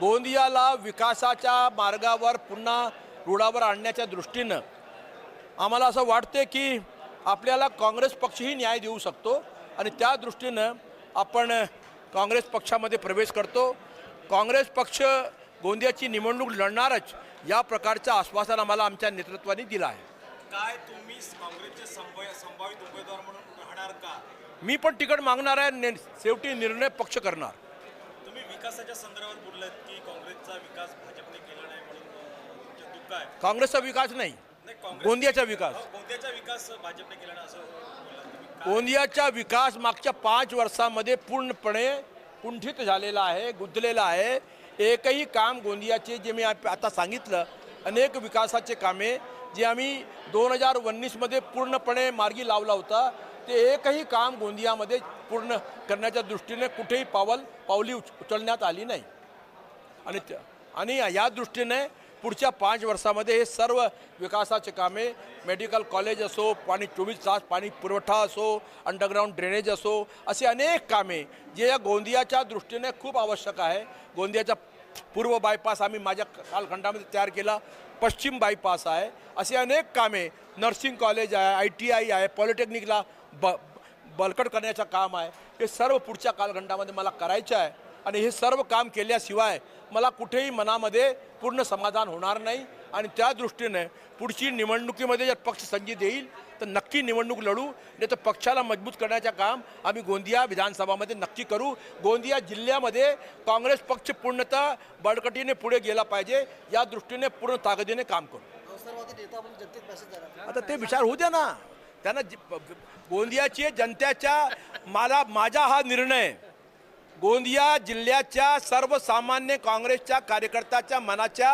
गोंदियाला विकासाच्या मार्गावर पुन्हा रुळावर आणण्याच्या दृष्टीनं आम्हाला असं वाटते की आपल्याला काँग्रेस पक्षही न्याय देऊ शकतो आणि त्या दृष्टीनं आपण काँग्रेस पक्षामध्ये प्रवेश करतो. काँग्रेस पक्ष गोंदियाची निवडणूक लढणारच या प्रकारचं आश्वासन आम्हाला आमच्या नेतृत्वाने दिलं आहे. काय तुम्ही काँग्रेसचे संभावित उमेदवार म्हणून राहणार का? मी पण तिकीट मागणार आहे शेवटी निर्णय पक्ष करणार. विकासाच्या संदर्भात बोललात की काँग्रेसचा विकास भाजपने केला नाही म्हणून तुमचं दुःख आहे? काँग्रेसचा विकास नाही. नाही काँग्रेस गोंदियाचा विकास. हो, गोंदियाचा विकास भाजपने केला नाही असं बोललात तुम्ही. काय? गोंदियाचा विकास मागच्या पाच वर्षामध्ये पूर्णपणे कुंठित झालेला आहे गुंतलेला आहे. एकही काम गोंदियाचे जे मी आप- आता सांगितलं अनेक विकासाचे कामे जे आम्ही दोन हजार उन्नीसमध्ये पूर्णपणे मार्गी लावला होता ते एकही काम गोंदियामध्ये पूर्ण करण्याच्या दृष्टीने कुठेही पावल पावली उच उचलण्यात आली नाही. आणि त्या- आणि या दृष्टीने पुढच्या पाच वर्षामध्ये हे सर्व विकासाचे कामे मेडिकल कॉलेज असो पाणी चोवीस तास पाणी पुरवठा असो अंडरग्राऊंड ड्रेनेज असो असे अनेक कामे जे या गोंदियाच्या दृष्टीने खूप आवश्यक आहे. गोंदियाचा पूर्व बायपास आम्ही माझ्या कालखंडामध्ये तयार केला. पश्चिम बायपास आहे. असे अनेक कामे नर्सिंग कॉलेज आहे आय टी आय आहे पॉलिटेक्निकला ब बळकट करण्याचं काम आहे. हे सर्व पुढच्या कालखंडामध्ये मला करायचं आहे आणि हे सर्व काम केल्याशिवाय मला कुठेही मनामध्ये पूर्ण समाधान होणार नाही आणि त्या दृष्टीने पुढची निवडणुकीमध्ये जर पक्ष संधी देईल तर नक्की निवडणूक लढू नाही तर पक्षाला मजबूत करण्याचं काम आम्ही गोंदिया विधानसभामध्ये नक्की करू. गोंदिया जिल्ह्यामध्ये काँग्रेस पक्ष पूर्णतः बळकटीने पुढे गेला पाहिजे या दृष्टीने पूर्ण ताकदीने काम करू. आता ते विचार होऊ द्या ना. त्यांना गोंदियाची जनतेच्या मला माझा हा निर्णय. गोंदिया जिल्ह्याच्या सर्वसामान्य काँग्रेसच्या कार्यकर्त्याच्या मनाच्या